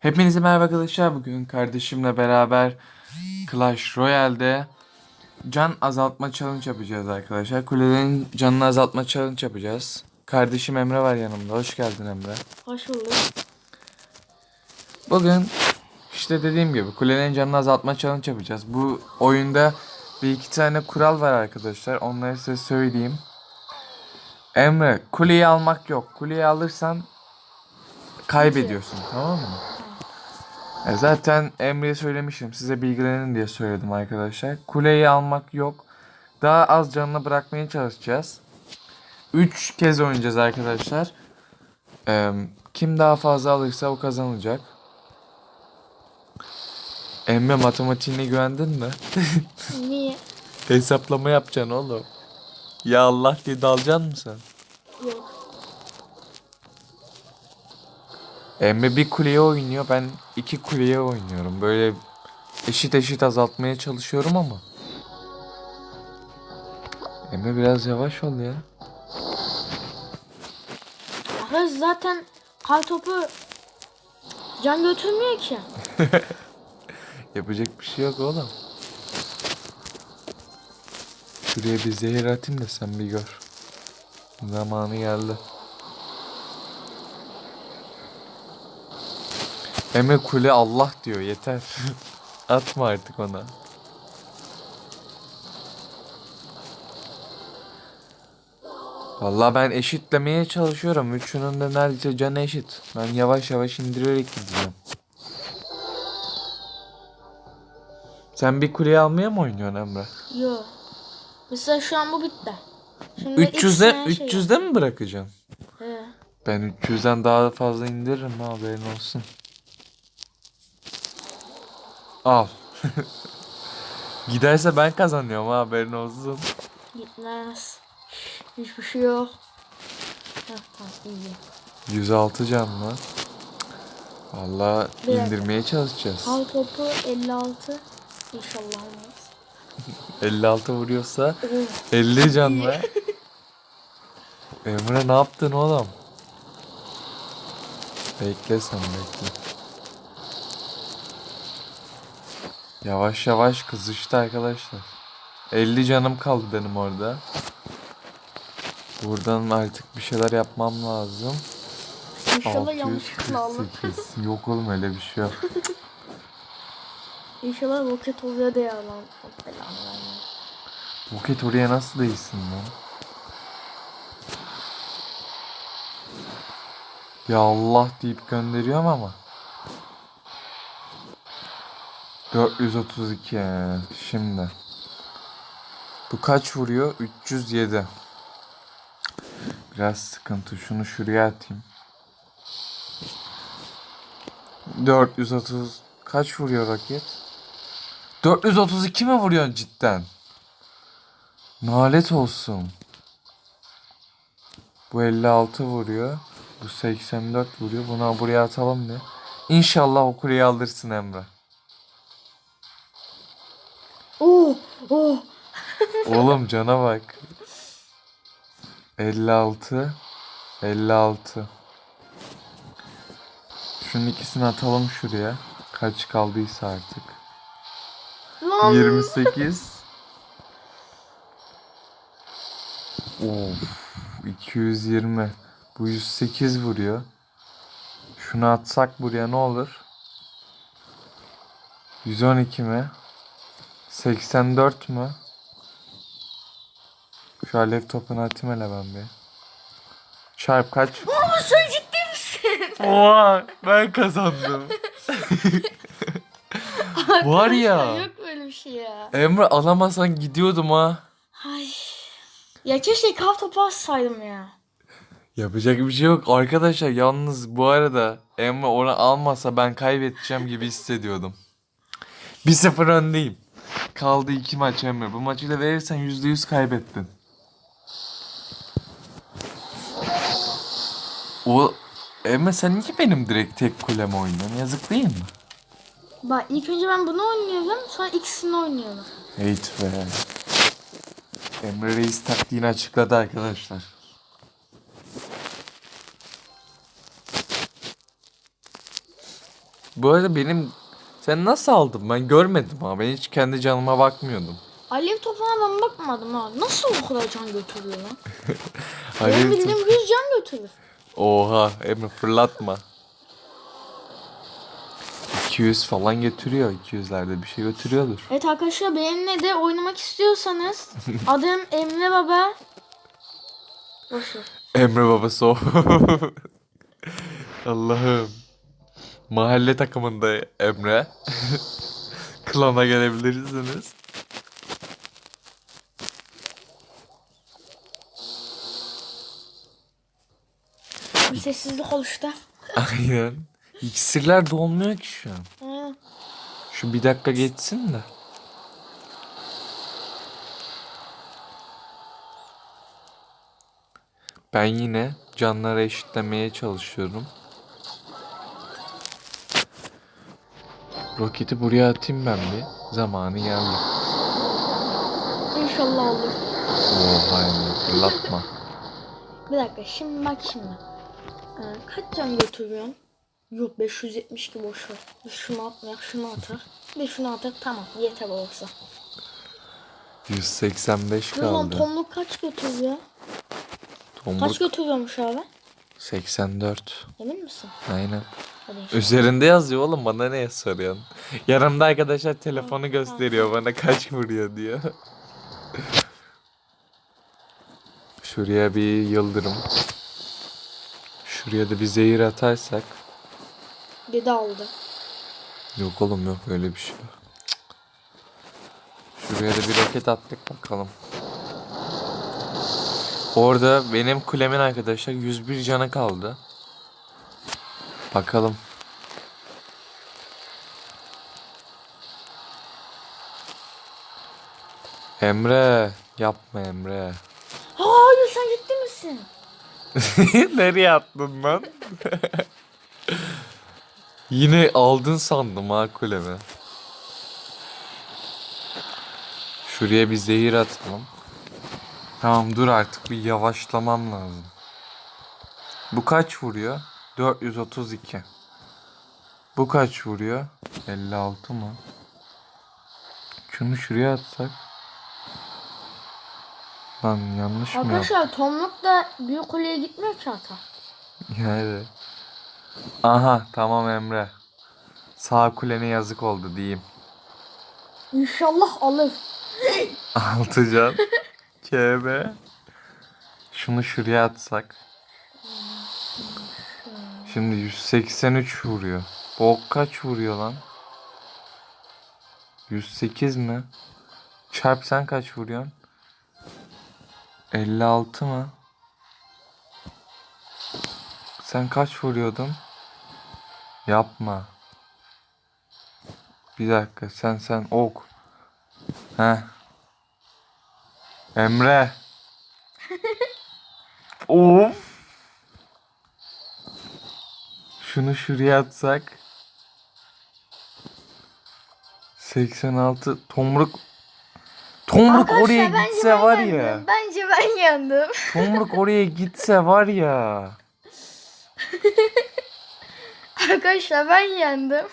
Hepinize merhaba arkadaşlar. Bugün kardeşimle beraber Clash Royale'de can azaltma challenge yapacağız arkadaşlar. Kulelerin canını azaltma challenge yapacağız. Kardeşim Emre var yanımda. Hoş geldin Emre. Hoş bulduk. Bugün işte dediğim gibi kulelerin canını azaltma challenge yapacağız. Bu oyunda bir iki tane kural var arkadaşlar. Onları size söyleyeyim. Emre kuleyi almak yok. Kuleyi alırsan kaybediyorsun tamam mı? E zaten Emre'ye söylemişim. Size bilgilenin diye söyledim arkadaşlar. Kuleyi almak yok. Daha az canını bırakmaya çalışacağız. 3 kez oynayacağız arkadaşlar. Ee, kim daha fazla alırsa o kazanacak. Emre matematiğine güvendin mi? Niye? Hesaplama yapacaksın oğlum. Ya Allah diye dalacaksın mı sen? Yok. Emre bir kuleye oynuyor. Ben iki kuleye oynuyorum. Böyle eşit eşit azaltmaya çalışıyorum ama. Emre biraz yavaş ol ya. Arkadaş zaten kar topu can götürmüyor ki. Yapacak bir şey yok oğlum. Şuraya bir zehir atayım da sen bir gör. Zamanı geldi. Emre kule Allah diyor yeter. Atma artık ona. Vallahi ben eşitlemeye çalışıyorum. Üçünün de neredeyse canı eşit. Ben yavaş yavaş indirerek gideceğim. Sen bir kuleyi almaya mı oynuyorsun Emre? Yok. Mesela şu an bu bitti. Şimdi 300'de ikisine şey 300'de mi bırakacaksın? He. Ben 300'den daha fazla indiririm ha haberin olsun. Al. Giderse ben kazanıyorum ha haberin olsun. Gitmez. Hiçbir şey yok. Heh, tamam iyi. 106 can mı? Valla indirmeye çalışacağız. Kar topu 56. İnşallah olmaz. 56 vuruyorsa Oh. 50 can mı? Emre ne yaptın oğlum? Bekle sen bekle. Yavaş yavaş kızıştı arkadaşlar. 50 canım kaldı benim orada. Buradan artık bir şeyler yapmam lazım. İnşallah yanlışlıkla. 648. Yok oğlum öyle bir şey yok. İnşallah roket oluyor diye Allah'ım belanı vermez. Buket oraya nasıl değilsin lan? Ya Allah deyip gönderiyorum ama. 432 he, şimdi. Bu kaç vuruyor? 307. Biraz sıkıntı. Şunu şuraya atayım. 430 kaç vuruyor raket? 432 mi vuruyorsun cidden? Nalet olsun. Bu 56 vuruyor. Bu 84 vuruyor. Buna buraya atalım ne? İnşallah o kuleyi alırsın Emre. Oh. Oğlum cana bak. 56 56 Şunun ikisini atalım şuraya. Kaç kaldıysa artık. Lan. 28 Of 220 Bu 108 vuruyor. Şunu atsak buraya ne olur? 112 mi? 84 mü? Şu alev topunu atayım hele ben bir. Çarp kaç? Ama sen ciddi misin? Oha ben kazandım. Var ya. Yok böyle bir şey ya. Emre alamasan gidiyordum ha. Ay. Ya keşke kaf topu atsaydım ya. Yapacak bir şey yok. Arkadaşlar yalnız bu arada Emre onu almasa ben kaybedeceğim gibi hissediyordum. 1-0 öndeyim. Kaldı iki maç Emre. Bu maçı da verirsen %100 kaybettin. O Emre sen niye benim direkt tek kuleme oynuyorsun? Yazık değil mi? Bak ilk önce ben bunu oynuyorum sonra ikisini oynuyorum. Hate be. Emre Reis taktiğini açıkladı arkadaşlar. Bu arada benim sen nasıl aldın? Ben görmedim ha. Ben hiç kendi canıma bakmıyordum. Alev topuna ben bakmadım ha. Nasıl o kadar can götürüyor lan? Alev Benim top- bildiğim 100 can götürür. Oha Emre fırlatma. 200 falan götürüyor. 200'lerde bir şey götürüyordur. Evet arkadaşlar benimle de oynamak istiyorsanız adım Emre Baba. Boşver. Emre babası o. Allah'ım. Mahalle takımında Emre. Klana gelebilirsiniz. Bir sessizlik oluştu. Aynen. İksirler dolmuyor ki şu an. Şu bir dakika geçsin de. Ben yine canları eşitlemeye çalışıyorum. Roketi buraya atayım ben bir. Zamanı geldi. İnşallah olur. Oha Emre fırlatma. Bir dakika şimdi bak şimdi. Ee, kaç can götürüyorsun? Yok 570 ki boş ver. Şunu atmayak şunu atar. Bir şunu atar tamam yeter olsa. 185 Ne lan kaldı. tomluk kaç götürüyor? Kaç Tomruk götürüyormuş abi? 84. Emin misin? Aynen. Üzerinde yazıyor oğlum bana ne soruyorsun? Yanımda arkadaşlar telefonu gösteriyor bana kaç vuruyor diyor. Şuraya bir yıldırım. Şuraya da bir zehir atarsak. Dede aldı. Yok oğlum yok öyle bir şey. Şuraya da bir roket attık bakalım. Orada benim kulemin arkadaşlar 101 canı kaldı. Bakalım. Emre yapma Emre. Hayır sen ciddi misin? Nereye attın lan? Yine aldın sandım ha kulemi. Şuraya bir zehir atalım. Tamam dur artık bir yavaşlamam lazım. Bu kaç vuruyor? 432. Bu kaç vuruyor? 56 mı? Şunu şuraya atsak. Lan yanlış mı? Arkadaşlar tomluk da büyük kuleye gitmiyor ki hata. Yani. Aha tamam Emre. Sağ kulene yazık oldu diyeyim. İnşallah alır. Altı can. KB. Şunu şuraya atsak. Şimdi 183 vuruyor. Bu ok kaç vuruyor lan? 108 mi? Çarp sen kaç vuruyorsun? 56 mı? Sen kaç vuruyordun? Yapma. Bir dakika sen sen ok. Heh. Emre. of. Şunu şuraya atsak. 86 tomruk Tomruk oraya gitse var ya. Bence ben yendim. Tomruk oraya gitse var ya. Arkadaşlar ben yendim.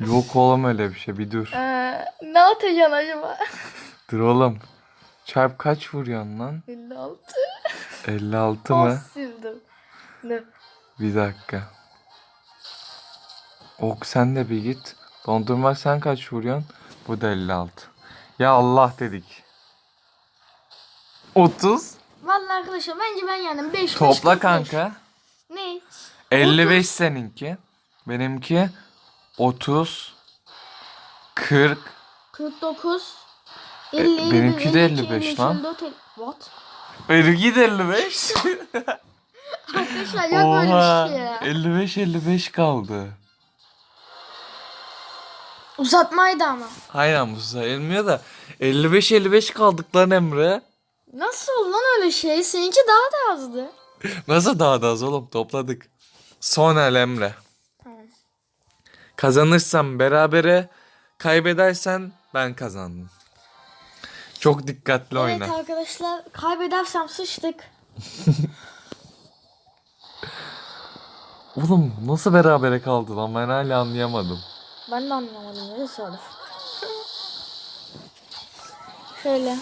Yok oğlum öyle bir şey bir dur. Ee, ne atacaksın acaba? Dur oğlum. Çarp kaç vuruyorsun lan? 56. 56 mı? Az sildim. Ne? Bir dakika. Ok sen de bir git. Dondurma sen kaç vuruyorsun? Bu da 56. Ya Allah dedik. 30. Vallahi arkadaşlar bence ben yendim. 5 Topla kanka. Ne? 55 seninki. Benimki 30. 40. 49 50 E, benimki de 55 lan. What? Benimki de 55. Arkadaşlar yok böyle Oha. bir şey ya. 55 55 kaldı. Uzatmaydı ama. Aynen bu sayılmıyor da 55 55 kaldık lan Emre. Nasıl lan öyle şey? Seninki daha da azdı. Nasıl daha da az oğlum topladık. Son el Emre. Tamam. Kazanırsan berabere, kaybedersen ben kazandım. Çok dikkatli oyna. Evet arkadaşlar kaybedersem sıçtık. Oğlum nasıl berabere kaldı lan ben hala anlayamadım. Ben de anlamadım ya tesadüf. Şöyle.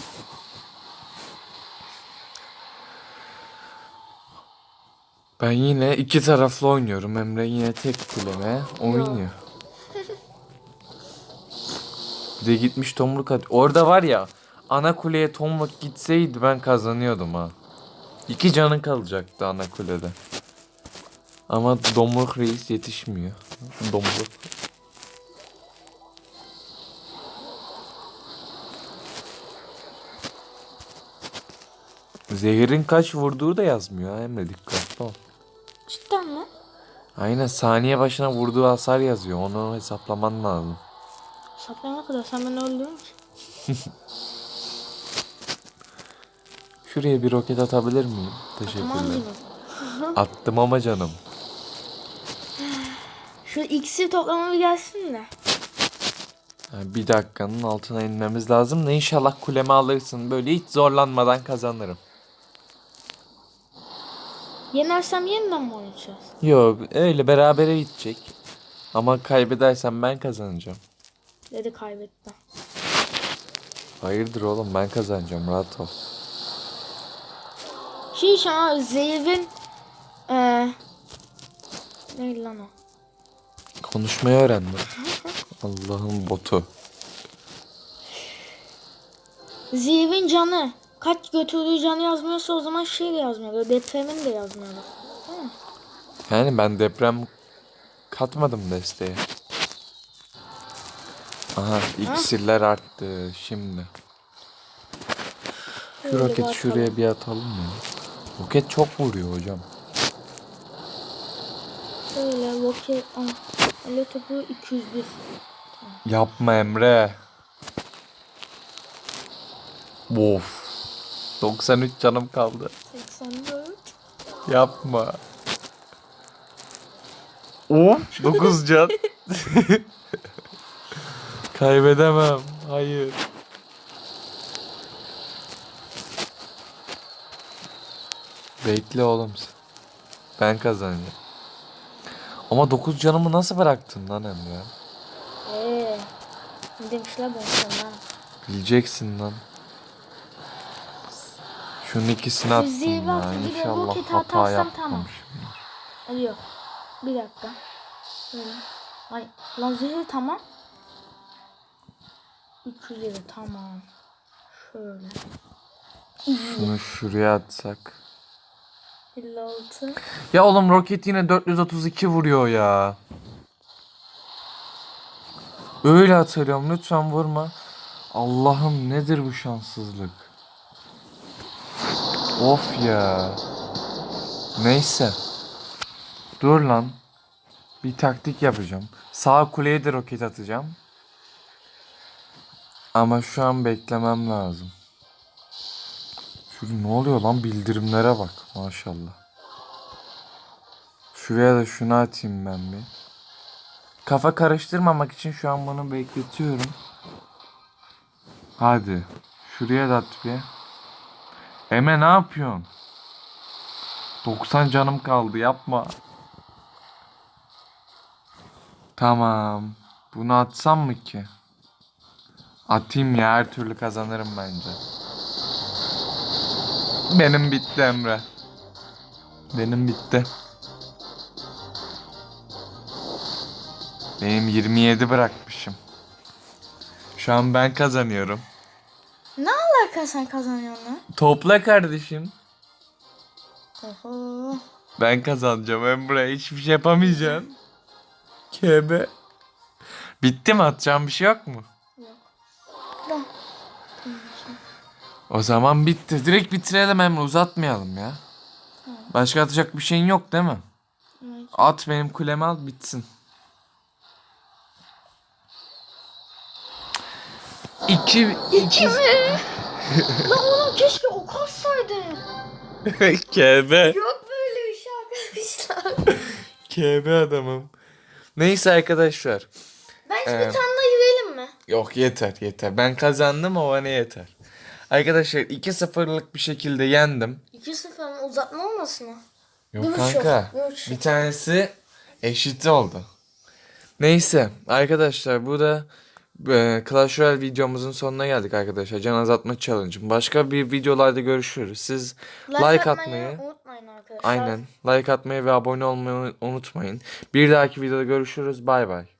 Ben yine iki taraflı oynuyorum. Emre yine tek kuleme oynuyor. Bir de gitmiş tomruk at. Orada var ya ana kuleye tomruk gitseydi ben kazanıyordum ha. İki canın kalacaktı ana kulede. Ama Domruk reis yetişmiyor. Domruk. Zehir'in kaç vurduğu da yazmıyor ha Emre dikkatli ol. Cidden mi? Aynen saniye başına vurduğu hasar yazıyor. Onu hesaplaman lazım. Saplayana kadar sen beni öldürür müsün? Şuraya bir roket atabilir miyim? Teşekkürler. Attım ama canım. Şu iksir toplama bir gelsin de. Bir dakikanın altına inmemiz lazım da inşallah kulemi alırsın. Böyle hiç zorlanmadan kazanırım. Yenersem yeniden mi oynayacağız? Yok öyle berabere gidecek. Ama kaybedersem ben kazanacağım. Dedi kaybetti. Hayırdır oğlum ben kazanacağım rahat ol. Şey şu an zehrin eee neydi lan o? Konuşmayı öğrendim. Allah'ın botu. Zehrin canı kaç götürdüğü canı yazmıyorsa o zaman şey de yazmıyordu. Depremin de yazmıyordu. Mi? Yani ben deprem katmadım desteğe. Aha iksirler arttı şimdi. Şu Şöyle roket bir şuraya bir atalım mı? Roket çok vuruyor hocam. Şöyle roket. Aa, ele topu 201. Yapma Emre. Of. 93 canım kaldı. 84. Yapma. Of 9 can. Kaybedemem. Hayır. Bekle oğlum. Ben kazanacağım. Ama 9 canımı nasıl bıraktın lan Emre? Eee. Ne demişler ben sana? Bileceksin lan. Şunun ikisini attım ya. İnşallah hata tamam. yapmamışım. Hadi yok. Bir dakika. Şöyle. Ay lan zehir tamam. 307 tamam. Şöyle. Şunu şuraya atsak. 56. Ya oğlum roket yine 432 vuruyor ya. Öyle hatırlıyorum lütfen vurma. Allah'ım nedir bu şanssızlık? Of ya. Neyse. Dur lan. Bir taktik yapacağım. Sağ kuleye de roket atacağım. Ama şu an beklemem lazım. Şurada ne oluyor lan bildirimlere bak maşallah. Şuraya da şunu atayım ben bir. Kafa karıştırmamak için şu an bunu bekletiyorum. Hadi. Şuraya da at bir. Eme ne yapıyorsun? 90 canım kaldı yapma. Tamam. Bunu atsam mı ki? Atayım ya her türlü kazanırım bence. Benim bitti Emre. Benim bitti. Benim 27 bırakmışım. Şu an ben kazanıyorum. Ne alaka sen kazanıyorsun lan? Topla kardeşim. Oho. Ben kazanacağım Emre. Hiçbir şey yapamayacağım. KB. Bitti mi? Atacağım bir şey yok mu? Yok. O zaman bitti. Direkt bitirelim Emre. Uzatmayalım ya. Başka atacak bir şeyin yok değil mi? Evet. At benim kulemi al bitsin. İki, iki... Lan oğlum keşke ok atsaydın. KB. Yok böyle bir şey arkadaşlar. KB adamım. Neyse arkadaşlar. Bence Ee, bir tane daha yürüyelim mi? Yok yeter yeter. Ben kazandım o bana yeter. Arkadaşlar 2-0'lık bir şekilde yendim. 2-0 mı? Uzatma olmasın o. Yok Bir kanka. bir buçuk. Bir tanesi Eşit oldu. Neyse arkadaşlar bu da e, Clash Royale videomuzun sonuna geldik arkadaşlar. Can azaltma challenge'ım. Başka bir videolarda görüşürüz. Siz like, atmayı, unutmayın arkadaşlar. aynen like atmayı ve abone olmayı unutmayın. Bir dahaki videoda görüşürüz. Bay bay.